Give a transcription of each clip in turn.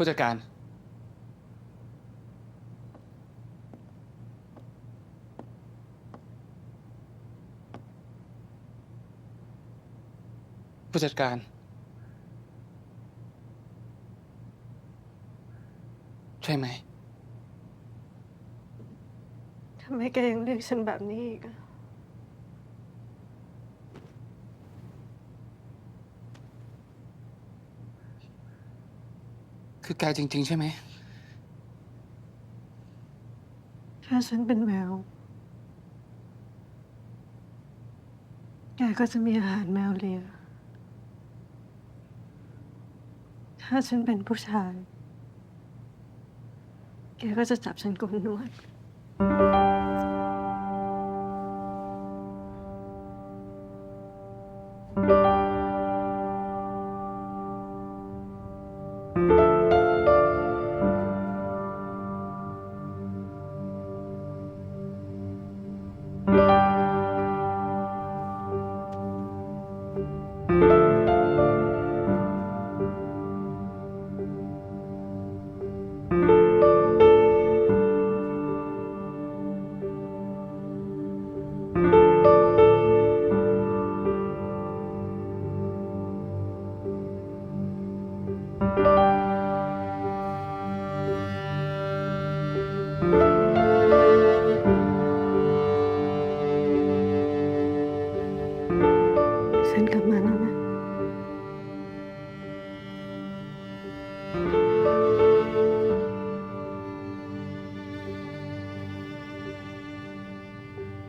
ผู้จัดการ ผู้จัดการ ใช่ไหม ทำไมแกยังเรียกฉันแบบนี้อีกอะ คือแกจริง ๆ ใช่ไหม ถ้าฉันเป็นแมว แกก็จะมีอาหารแมวเลีย ถ้าฉันเป็นผู้ชาย แกก็จะจับฉันกลนวด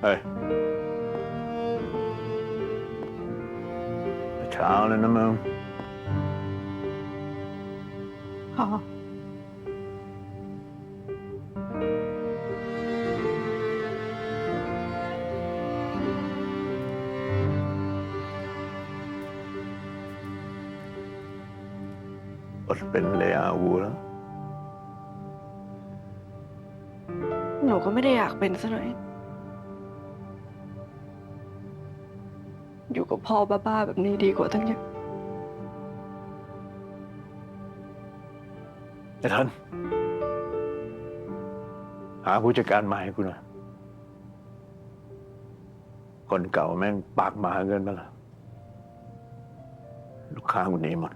เฮ้ยเช้าเลยนะมึงพ่ออดเป็นเลอาวูแล้วหนูก็ไม่ได้อยากเป็นซะหน่อย อยู่กับพ่อบ้าๆแบบนี้ดีกว่าตั้งเยอะ ไอ้ท่านหาผู้จัดการมาให้กูหน่อยคนเก่าแม่งปากหมาเกินไปละลูกค้ากูหนีหมด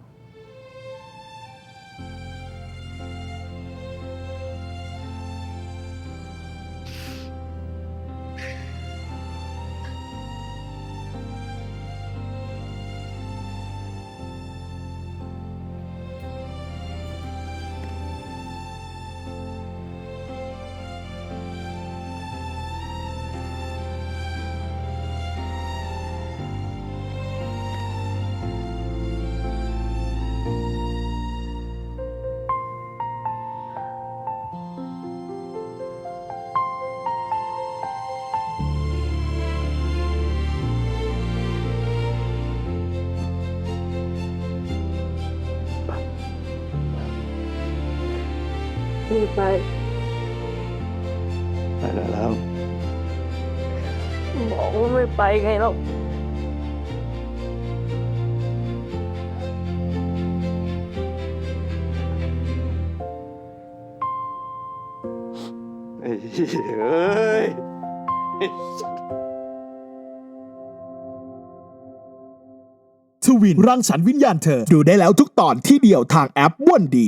ไม่ไปไปได้แล้วบอกว่าไม่ไปไงแล้วเฮ้ยเอ้ยทวินรังสรรค์วิญญาณเธอ ดูได้แล้วทุกตอนที่เดียวทางแอปวันดี